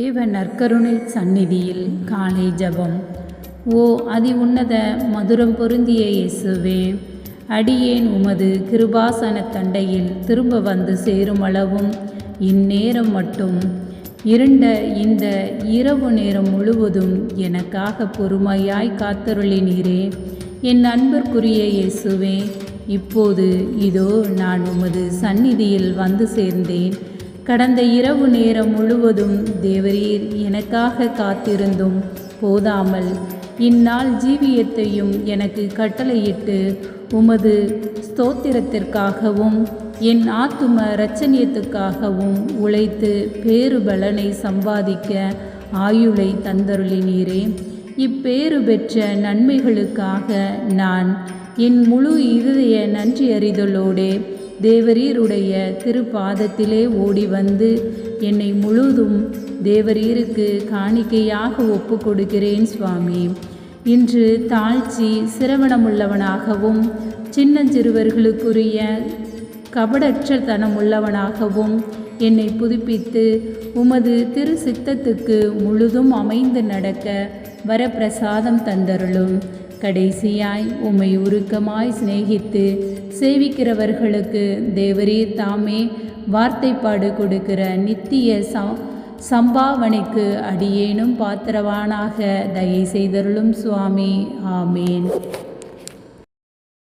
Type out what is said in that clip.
தேவ நற்கருணை சந்நிதியில் காலை ஜெபம். ஓ அதி உன்னத மதுரம் பொருந்திய இயேசுவே அடியேன் உமது கிருபாசன தண்டையில் திரும்ப வந்து சேரும் அளவும் இந்நேரம் மட்டும். இருண்ட இந்த இரவு நேரம் முழுவதும் எனக்காக பொறுமையாய் காத்தருளினீரே என் அன்பிற்குரிய இயேசுவே இப்போது இதோ நான் உமது சந்நிதியில் வந்து சேர்ந்தேன். கடந்த இரவு நேரம் முழுவதும் தேவரீர் எனக்காக காத்திருந்தும் போதாமல் இந்நாள் ஜீவியத்தையும் எனக்கு கட்டளையிட்டு உமது ஸ்தோத்திரத்திற்காகவும் என் ஆத்தும இரட்சணியத்துக்காகவும் உழைத்து பேறு பலனை சம்பாதிக்க ஆயுளை தந்தருளினீரே. இப்பேறு பெற்ற நன்மைகளுக்காக நான் என் முழு இருதய நன்றி அறிதலோடே தேவரீருடைய திருப்பாதத்திலே ஓடி வந்து என்னை முழுதும் தேவரீருக்கு காணிக்கையாக ஒப்பு கொடுக்கிறேன் சுவாமி. இன்று தாழ்ச்சி சிரவணமுள்ளவனாகவும் சின்னஞ்சிறுவர்களுக்குரிய கபடற்ற தனமுள்ளவனாகவும் என்னை புதுப்பித்து உமது திரு சித்தத்துக்கு முழுதும் அமைந்து நடக்க வரப்பிரசாதம் தந்தருளும். கடைசியாய் உம்மை உருக்கமாய் சிநேகித்து சேவிக்கிறவர்களுக்கு தேவரீர் தாமே வார்த்தைப்பாடு கொடுக்கிற நித்திய ச சம்பாவனைக்கு அடியேனும் பாத்திரவானாக தயை செய்தருளும் சுவாமி. ஆமேன்.